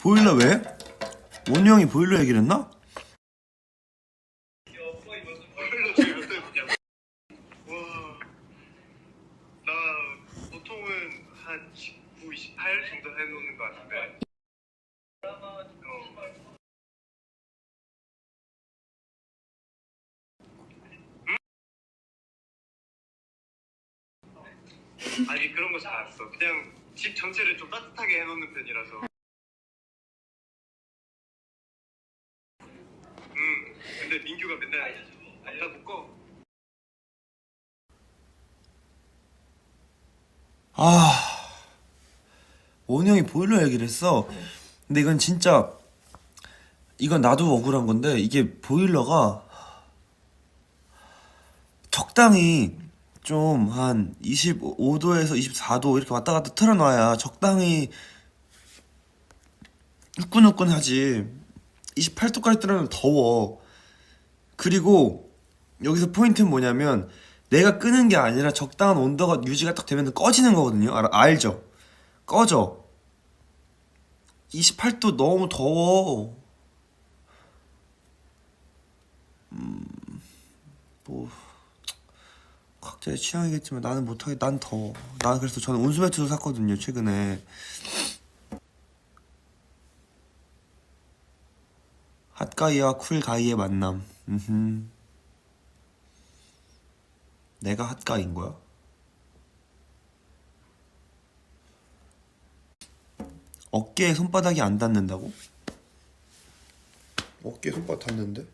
보일러 왜? 원우 형이 보일러 얘기를 했나? 보일러 지금 몇 대였냐고. 와, 나 보통은 한 19, 28 정도 해놓는 것 같은데. 아니 그런 거 잘 안 써. 그냥 집 전체를 좀 따뜻하게 해놓는 편이라서. 음, 근데 민규가 맨날 갖다 묶어. 아 원우 형이 보일러 얘기를 했어 근데 이건 진짜 이건 나도 억울한 건데 이게 보일러가 적당히 좀 한 25도에서 24도 이렇게 왔다 갔다 틀어놔야 적당히 후끈후끈하지. 28도까지 틀어놓으면 더워. 그리고 여기서 포인트는 뭐냐면 내가 끄는 게 아니라 적당한 온도가 유지가 딱 되면 꺼지는 거거든요. 알, 알죠? 꺼져. 28도 너무 더워. 뭐 각자의 취향이겠지만 나는 못하게 난 더워 난 그래서 저는 온수 매트도 샀거든요 최근에 핫가이와 쿨가이의 만남 음흠. 내가 핫가이인 거야? 어깨에 손바닥이 안 닿는다고? 어깨에 손바닥 닿는데?